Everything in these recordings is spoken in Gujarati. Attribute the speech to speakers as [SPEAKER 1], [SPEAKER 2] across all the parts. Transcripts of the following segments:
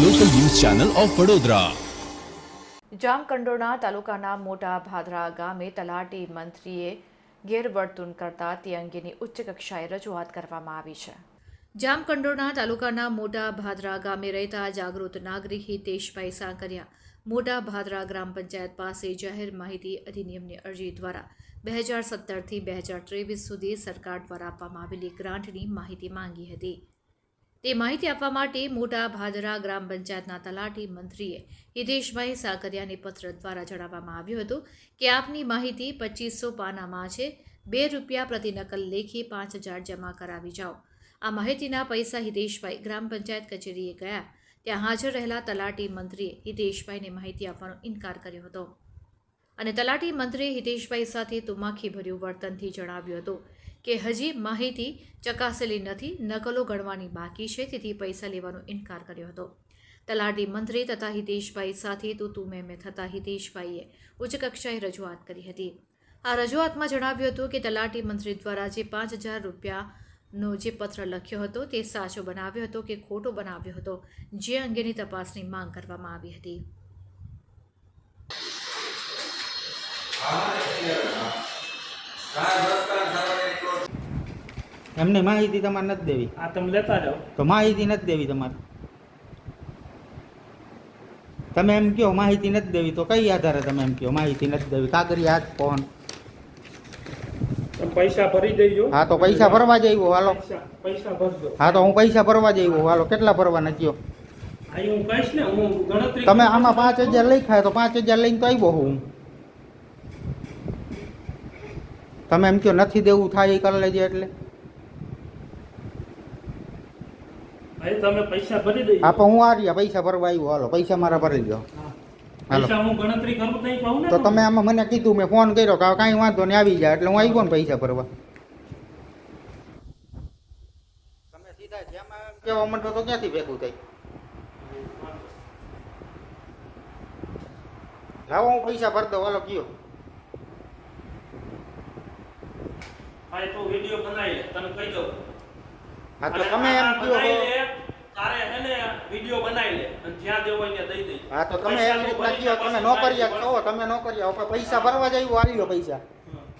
[SPEAKER 1] Channel of Vadodara.
[SPEAKER 2] જામકંડોરણા તાલુકાના મોટા ભાદરા ગામે તલાટી મંત્રીએ ગેરવર્તુણ કરતા તે અંગેની ઉચ્ચ કક્ષાએ રજૂઆત કરવામાં આવી છે. જામકંડોરણા તાલુકાના મોટા ભાદરા ગામે રહેતા જાગૃત નાગરિક હિતેશભાઈ સાંકરિયા મોટા ભાદરા ગ્રામ પંચાયત પાસે જાહેર માહિતી અધિનિયમની અરજી દ્વારા બે હજાર સત્તરથી બે હજાર ત્રેવીસ સુધી સરકાર દ્વારા આપવામાં આવેલી ગ્રાન્ટની માહિતી માંગી હતી. તે માહિતી આપવા માટે મોટા ભાદરા ગ્રામ પંચાયતના તલાટી મંત્રીએ હિતેશભાઈ સાકરિયાને પત્ર દ્વારા જણાવવામાં આવ્યું હતું કે આપની માહિતી પચીસો પાનામાં છે. બે રૂપિયા પ્રતિ નકલ લેખી પાંચ હજાર જમા કરાવી જાઓ. આ માહિતીના પૈસા હિતેશભાઈ ગ્રામ પંચાયત કચેરીએ ગયા. ત્યાં હાજર રહેલા તલાટી મંત્રીએ હિતેશભાઈને માહિતી આપવાનો ઇનકાર કર્યો હતો. અને તલાટી મંત્રીએ હિતેશભાઈ સાથે તુમાખી ભર્યું વર્તનથી જણાવ્યું હતું કે હજી માહિતી ચકાસેલી નથી, નકલો ગણવાની બાકી છે, તેથી પૈસા લેવાનો ઇનકાર કર્યો હતો. તલાટી મંત્રી તથા હિતેશભાઈ સાથે તો તું મેં મેં થતા હિતેશભાઈએ ઉચ્ચ કક્ષાએ રજૂઆત કરી હતી. આ રજૂઆતમાં જણાવ્યું હતું કે તલાટી મંત્રી દ્વારા જે પાંચ હજાર રૂપિયાનો જે પત્ર લખ્યો હતો તે સાચો બનાવ્યો હતો કે ખોટો બનાવ્યો હતો, જે અંગેની તપાસની માંગ કરવામાં આવી હતી.
[SPEAKER 3] એમને માહિતી તમારે નથી દેવી.
[SPEAKER 4] આ તમે લેતા જાઓ.
[SPEAKER 3] તો માહિતી નથી દેવી તમારે. તમે એમ કહો માહિતી નથી દેવી તો કઈ આધારે તમે એમ કહો માહિતી નથી દેવી? કાગરી હાથ ફોન.
[SPEAKER 4] પૈસા ભરી દેજો.
[SPEAKER 3] હા તો પૈસા ભરવા જઈવો હાલો.
[SPEAKER 4] પૈસા ભરજો.
[SPEAKER 3] હા તો હું પૈસા ભરવા જઈવો હાલો. કેટલા ભરવાના કયો
[SPEAKER 4] અહીં હું કહીશ ને હું ગણતરી
[SPEAKER 3] તમે આમાં પાંચ હજાર લખ્યા તો પાંચ હજાર લઈને તો આવ્યો હું. તમે એમ કહો નથી દેવું થાય એ કરી લેજે એટલે.
[SPEAKER 4] તમે પૈસા ભરી દેજો
[SPEAKER 3] હા પણ હું આ રહ્યા પૈસા ભરવા આવ્યો. હાલો પૈસા મારા ભરી દો
[SPEAKER 4] તો
[SPEAKER 3] તમે આમાં મને કીધું મેં ફોન કર્યો કે કાંઈ વાંધો નહીં આવી જાય એટલે હું આવી ગયો ને પૈસા ભરવા. તમે સીધા જેમાં કહેવા માંડો તો ક્યાંથી ભેગું થાય? લાવો હું પૈસા ભરી દઉં. હાલો કયો.
[SPEAKER 4] હા તો વીડિયો બનાવી તને કહી દઉં.
[SPEAKER 3] હા તો તમે એમ કયો
[SPEAKER 4] બનાવી તારે હે ને વીડિયો બનાવી લે અને જ્યાં દેવો ત્યાં દઈ દે.
[SPEAKER 3] હા તો તમે એમ રીતના કયો તમે નોકરિયા કહો તમે નોકરિયા હવે પૈસા ભરવા જઈવો આવી લો પૈસા.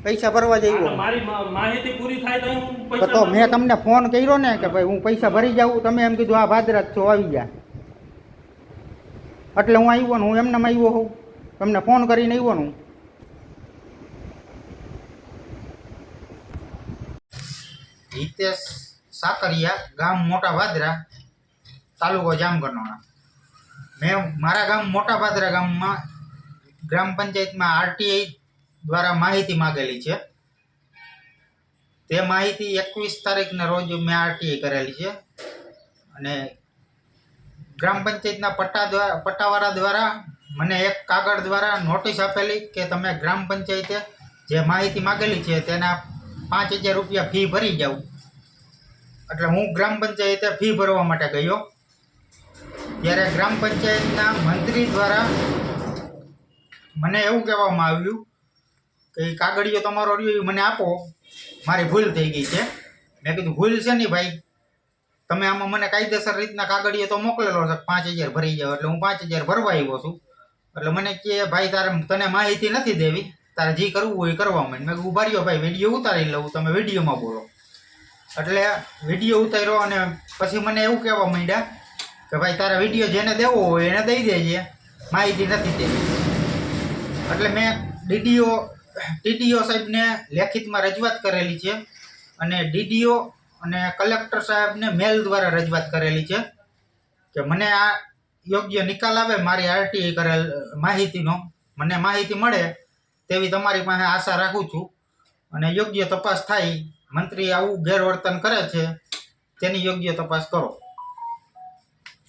[SPEAKER 3] પૈસા ભરવા
[SPEAKER 4] હા,
[SPEAKER 3] જઈવો
[SPEAKER 4] મારી માહિતી પૂરી થાય તો હું
[SPEAKER 3] તો
[SPEAKER 4] પૈસા
[SPEAKER 3] તો મેં તમને ફોન કર્યો ને કે ભાઈ હું પૈસા ભરી જાઉં તમે એમ કીધું આ ભાદરા છો આવી જા એટલે હું આવ્યો ને હું એમને આવ્યો હોઉં. તમને ફોન કરીને આવ્યો ને હું. હિતેશ સાકરિયા ગામ મોટા ભાદરા તાલુકો જામકંડોરણા મેં મારા ગામ મોટા ભાદરા ગામમાં ગ્રામ પંચાયતમાં આરટીઆઈ દ્વારા માહિતી માગેલી છે. તે માહિતી એકવીસ તારીખના રોજ મેં આરટીઆઈ કરેલી છે. અને ગ્રામ પંચાયતના પટ્ટા દ્વારા પટ્ટાવાળા દ્વારા મને એક કાગળ દ્વારા નોટિસ આપેલી કે તમે ગ્રામ પંચાયતે જે માહિતી માગેલી છે તેના પાંચ હજાર રૂપિયા ફી ભરી જાઓ. એટલે હું ગ્રામ પંચાયતે ફી ભરવા માટે ગયો. ત્યારે ગ્રામ પંચાયતના મંત્રી દ્વારા મને એવું કહેવામાં આવ્યું કે કાગળિયો તમારો રહ્યો એ મને આપો. મારી ભૂલ થઈ ગઈ છે. મેં કીધું, ભૂલ છે નહીં ભાઈ? તમે આમાં મને કાયદેસર રીતના કાગળિયો તો મોકલેલો છે, પાંચ હજાર ભરી જાવ એટલે હું પાંચ હજાર ભરવા આવ્યો છું. એટલે મને કહે ભાઈ, તારે તને માહિતી નથી દેવી. તારે જે કરવું હોય કરવા માંડ. મેં ઊભા રહ્યો ભાઈ, વીડિયો ઉતારી લઉં. તમે વિડીયોમાં બોલો. એટલે વીડિયો ઉતાર્યો અને પછી મને એવું કહેવા માંડ્યા કે ભાઈ, તારા વીડિયો જેને દેવો હોય એને દઈ દેજે. માહિતી નથી દેવી એટલે મેં ડીડીઓ ડીડીઓ સાહેબને લેખિતમાં રજૂઆત કરેલી છે અને ડીડીઓ અને કલેક્ટર સાહેબને મેલ દ્વારા રજૂઆત કરેલી છે કે મને આ યોગ્ય નિકાલ આવે, મારી આરટીઆઈ કરેલ માહિતીનો, મને માહિતી મળે તેવી તમારી પાસે આશા રાખું છું અને યોગ્ય તપાસ થાય મંત્રી આવું ગેરવર્તન કરે છે તેની યોગ્ય તપાસ કરો.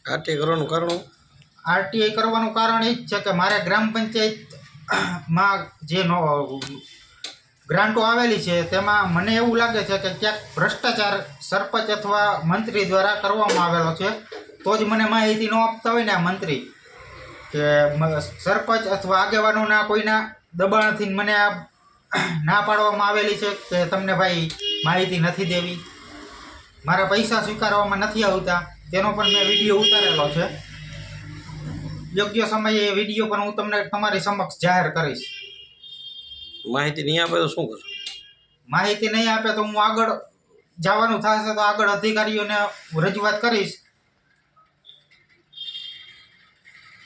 [SPEAKER 5] આરટી કરવાનું કારણ?
[SPEAKER 3] આરટીઆઈ કરવાનું કારણ એ જ છે કે મારે ગ્રામ પંચાયતમાં જે નો ગ્રાન્ટો આવેલી છે તેમાં મને એવું લાગે છે કે ક્યાંક ભ્રષ્ટાચાર સરપંચ અથવા મંત્રી દ્વારા કરવામાં આવેલો છે તો જ મને માહિતી ન આપતા હોય ને આ મંત્રી. કે સરપંચ અથવા આગેવાનોના કોઈના દબાણથી મને આ ના પાડવામાં આવેલી છે કે તમને ભાઈ માહિતી નથી દેવી. મારા પૈસા સ્વીકારવામાં નથી આવતા. તેનો પણ મેં વીડિયો ઉતારેલો છે. યોગ્ય સમયે એ વીડિયો પણ હું તમને તમારી સમક્ષ જાહેર કરીશ.
[SPEAKER 5] માહિતી નહીં આપે તો શું કરશો?
[SPEAKER 3] માહિતી નહીં આપે તો હું આગળ જવાનું થશે તો આગળ અધિકારીઓને રજૂઆત કરીશ.